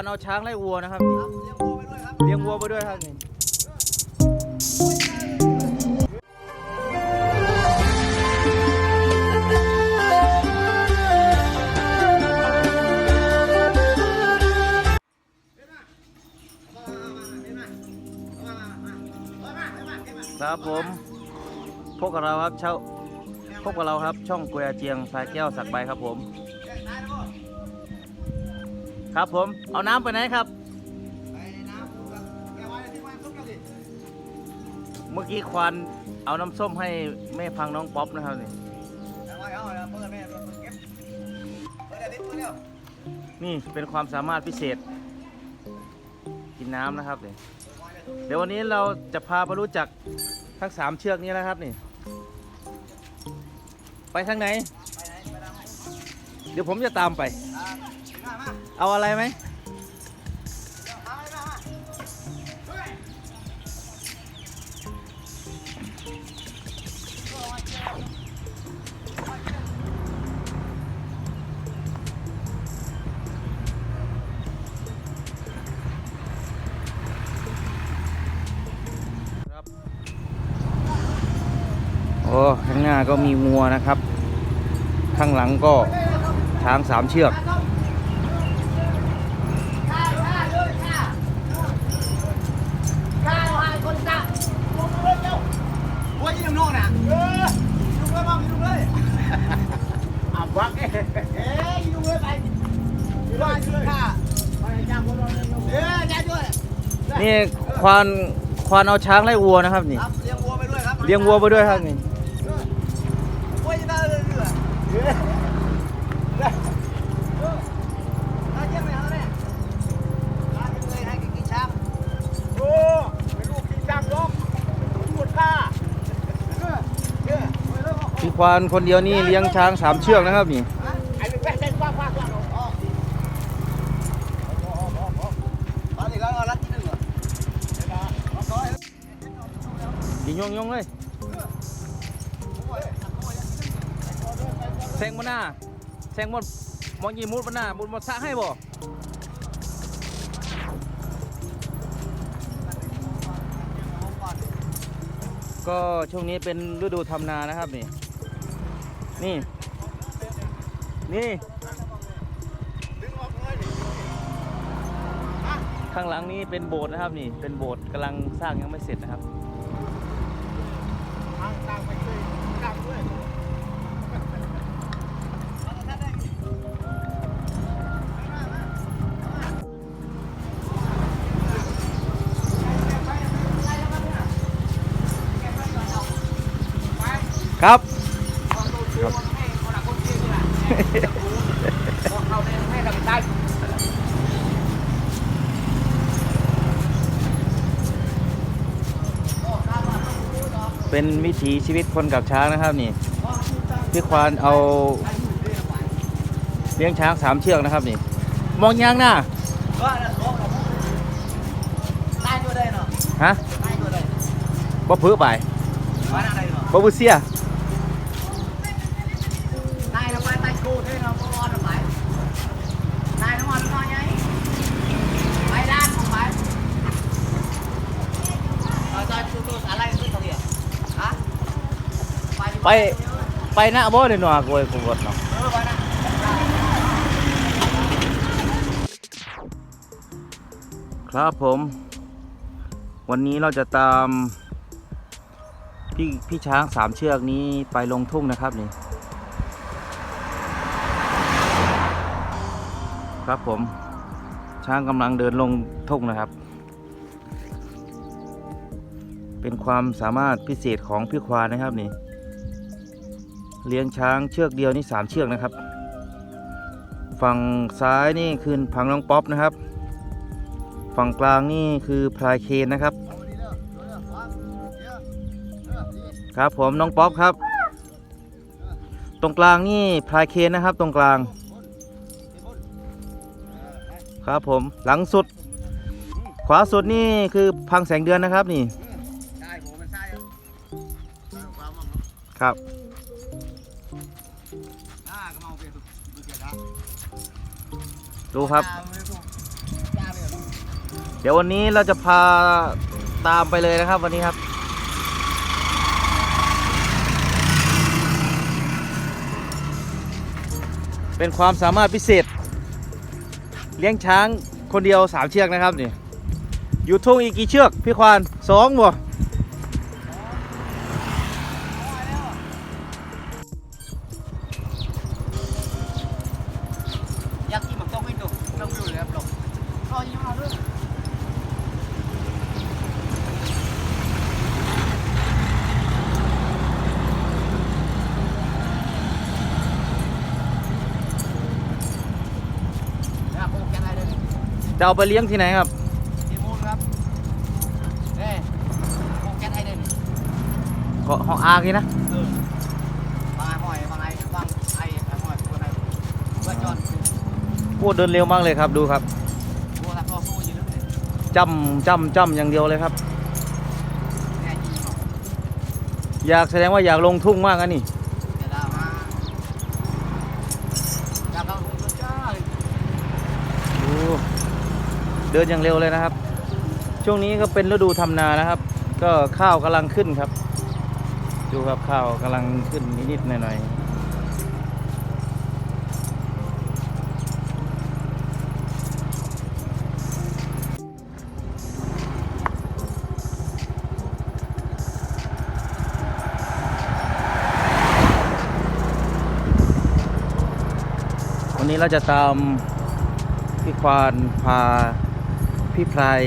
านเอาช้างไล่วัวนะครับเลี้ยงวัวไปด้วยครับนี่ครับผมพวกบเราครับเช่าพวกบเราครับช่องกวยเจียงสายแก้วสักใบครับผม ครับผม เอาน้ำไปไหนครับ ไปน้ำแกว่าจะมีความสุขกันดิเมื่อกี้ควานเอาน้ำส้มให้แม่พังน้องป๊อปนะครับนี่นี่เป็นความสามารถพิเศษ กินน้ำนะครับนี่เดี๋ยววันนี้เราจะพาไปรู้จักทั้งสามเชือกนี้นะครับนี่ ไปทางไหนเดี๋ยวผมจะตามไป เอาอะไรไหมโอ้ข้างหน้าก็มีงัวนะครับ ข้างหลังก็ช้างสามเชือก นี่ควานควานเอาช้างไล่วัวนะครับนี่ครับเลี้ยงวัวไปด้วยครับเลี้ยงวัวไปด้วยครับนี่วัวจะได้เรื่อยๆเอ๊ะถ้าเยี่ยมไปหาแม่ร้านนี้เลยให้กินช้างโอ้เป็นลูกกินช้างยกหมดค่าเออเออไปเลยพี่ควานคนเดียวนี่เลี้ยงช้างสามเชือกนะครับนี่ แซงมาหน้าแซงหมดมองยีมุดมาหน้ามุดมาซะให้บ่ก็ช่วงนี้เป็นฤดูทำนานะครับนี่ นี่ นี่ ข้างหลังนี้เป็นโบสถ์นะครับนี่ เป็นโบสถ์กำลังสร้างยังไม่เสร็จนะครับ ครับเป็นวิถีชีวิตคนกับช้างนะครับนี่พี่ควานเอาเลี้ยงช้างสามเชือกนะครับนี่ มองยางหน้าได้ตัวได้เนาะฮะได้ตัวได้บ่พื้อไปว่าอะไรเนาะบ่พื้เสีย ได้แล้วไปไปกูได้เนาะก็ร้อนไปได้แล้วมันน้อยไงไปด้านของไปเราจะตัวตัวอะไรขึ้นตรงนี้ฮะ ไปไปหน้าบ่เลยหนอโกยผมกดเนาะเออไปนะครับผม วันนี้เราจะตามพี่พี่ช้างสามเชือกนี้ไปลงทุ่งนะครับนี่ ครับผม ช้างกำลังเดินลงทุ่งนะครับ เป็นความสามารถพิเศษของพี่ควานนะครับนี่ เลี้ยงช้างเชือกเดียวนี่สามเชือกนะครับ ฝั่งซ้ายนี่คือพังน้องป๊อปนะครับ ฝั่งกลางนี่คือพลายเคนนะครับ ครับผมน้องป๊อปครับ ตรงกลางนี่พลายเคนนะครับ ตรงกลาง ครับผมหลังสุด ขวาสุดนี่คือพังแสงเดือนนะครับนี่ครับ ดูครับ เดี๋ยววันนี้เราจะพาตามไปเลยนะครับ วันนี้ครับ เป็นความสามารถพิเศษ เลี้ยงช้างคนเดียวสามเชือกนะครับนี่อยู่ทุ่งอีกกี่เชือก พี่ควานสองบ่ จะเอาไปเลี้ยงที่ไหนครับทีมูลครับเอ้โคแกนไทยเด่นก็ห้องอากี่นะเออวางหอยวางไอ้วางไอ้ไอ้หอยตัวไหนเพื่อจอดพูดเดินเร็วมากเลยครับดูครับตัวละตัวสู้อยู่นึกเลยจำจำจำอย่างเดียวเลยครับแง่จีเนาะอยากแสดงว่าอยากลงทุ่งมากอันนี่ เดี๋ยวเรามาอยากเอาตัวจ้าเลย ดู เดินอย่างเร็วเลยนะครับ ช่วงนี้ก็เป็นฤดูทำนานะครับ ก็ข้าวกำลังขึ้นครับ ดูครับข้าวกำลังขึ้นนิดๆหน่อยๆวันนี้เราจะตามพี่ควานพา พี่พลาย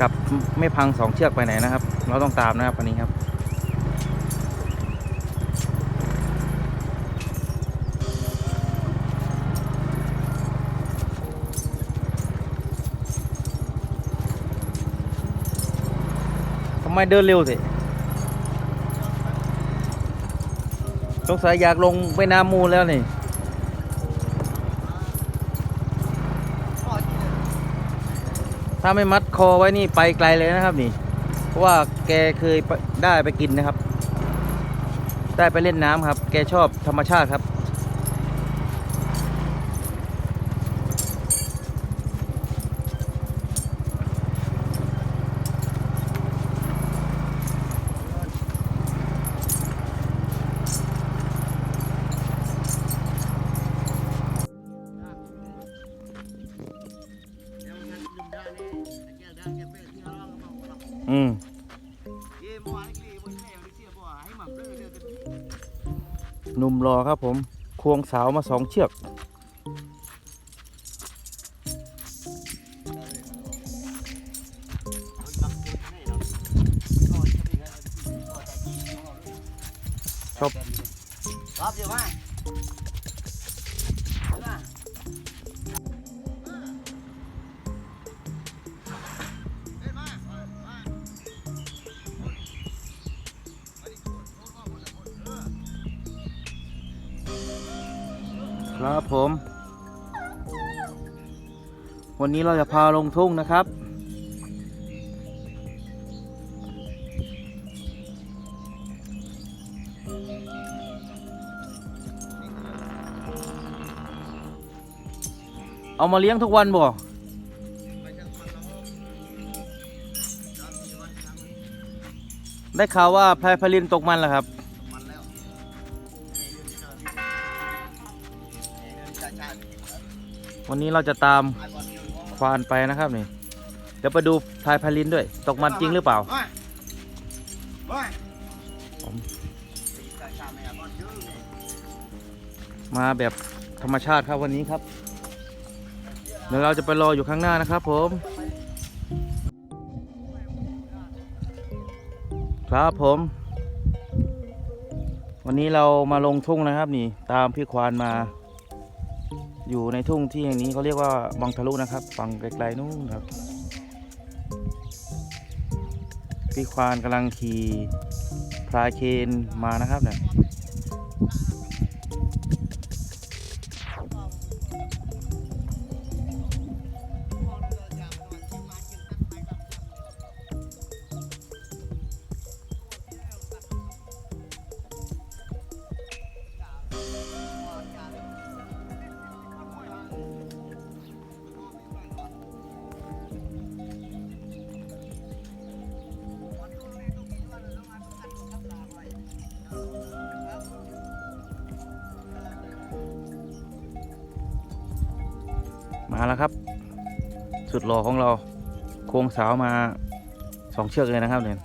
กับแม่พังสองเชือกไปไหนนะครับ เราต้องตามนะครับวันนี้ครับ ทำไมเดินเร็วสิสงสัยอยากลงไปน้ำมูลแล้วนี่ ขอที่เลย ถ้าไม่มัดคอไว้นี่ไปไกลเลยนะครับนี่ เพราะว่าแกเคยได้ไปกินนะครับ ได้ไปเล่นน้ำครับ แกชอบธรรมชาติครับ อืมเย่บัวไอ้กลีบัวแม่เสียบัวให้หม่ำเรื่อยเรื่อยกันหนุ่มรอครับผม ควงสาวมาสองเชือก ครับผม วันนี้เราจะพาลงทุ่งนะครับ เอามาเลี้ยงทุกวันบ่ได้ข่าวว่าพลายพลินตกมันแล้วครับ วันนี้เราจะตามควานไปนะครับนี่ เดี๋ยวไปดูพายพาลินด้วย ตกมันจริงหรือเปล่ามมาแบบธรรมชาติครับวันนี้ครับ เดี๋ยวเราจะไปรออยู่ข้างหน้านะครับผม ครับผม วันนี้เรามาลงทุ่งนะครับนี่ ตามพี่ควานมา อยู่ในทุ่งที่แห่งนี้เขาเรียกว่าบังทะลุนะครับฝั่งไกลๆนู่นครับพี่ควานกำลังขี่พลายเคนมานะครับเนี่ย มาแล้วครับ สุดหล่อของเรา โค้งสาวมาสองเชือกเลยนะครับเนี่ย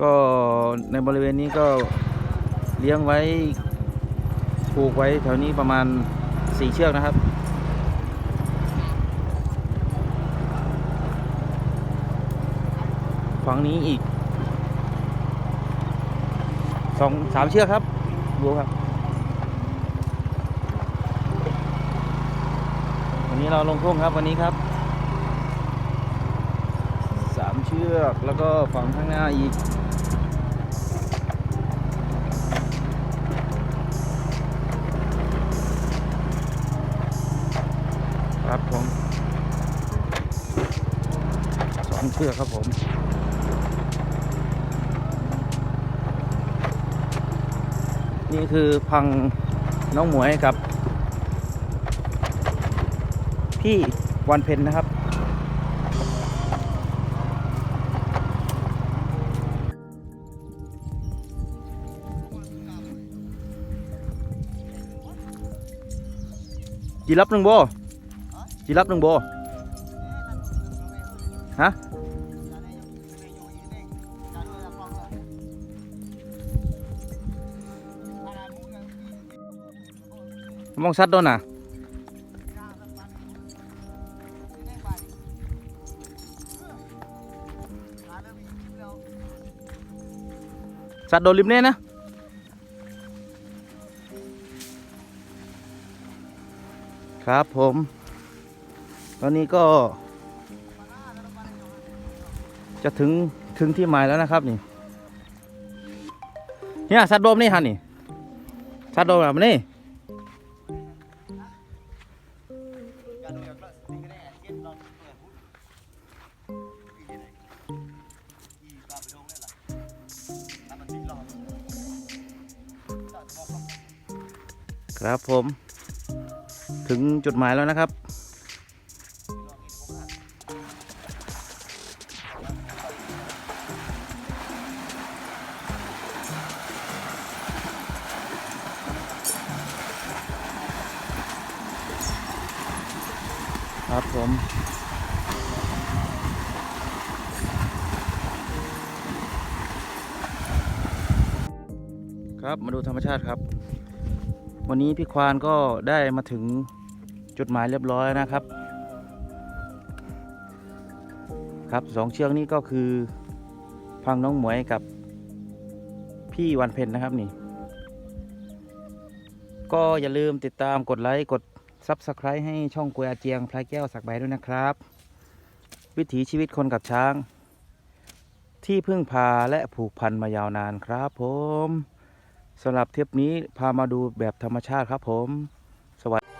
ก็ในบริเวณนี้ก็เลี้ยงไว้ผูกไว้แถวนี้ประมาณสี่เชือกนะครับ ฝั่งนี้อีก สองสามเชือกครับดูครับ วันนี้เราลงทุ่งครับวันนี้ครับสามเชือกแล้วก็ฝั่งข้างหน้าอีกครับผมสองเชือกครับผม นี่คือพังน้องหมวยกับ พี่วันเพ็ญนะครับจีรับหนึ่งโบจีรับหนึ่งโบ มองชัดโดนน่ะสัตว์โดนริมเน่นะ ครับผม ตอนนี้ก็ จะถึงถึงที่หมายแล้วนะครับนี่เนี่ยสัตว์โดมนี่ฮันนี่สัตว์โดมแบบนี้ ครับผม ถึงจุดหมายแล้วนะครับ ครับผมครับมาดูธรรมชาติครับ วันนี้พี่ควานก็ได้มาถึงจุดหมายเรียบร้อยนะครับ ครับสองเชือกนี้ก็คือพังน้องหมวยกับพี่วันเพ็ญนะครับนี่ ก็อย่าลืมติดตามกดไลค์กด Subscribe ให้ช่องกวยอาเจียงพลายแก้วสักใบด้วยนะครับ วิถีชีวิตคนกับช้าง ที่พึ่งพาและผูกพันมายาวนานครับผม สำหรับเทปนี้พามาดูแบบธรรมชาติครับผม สวัสดี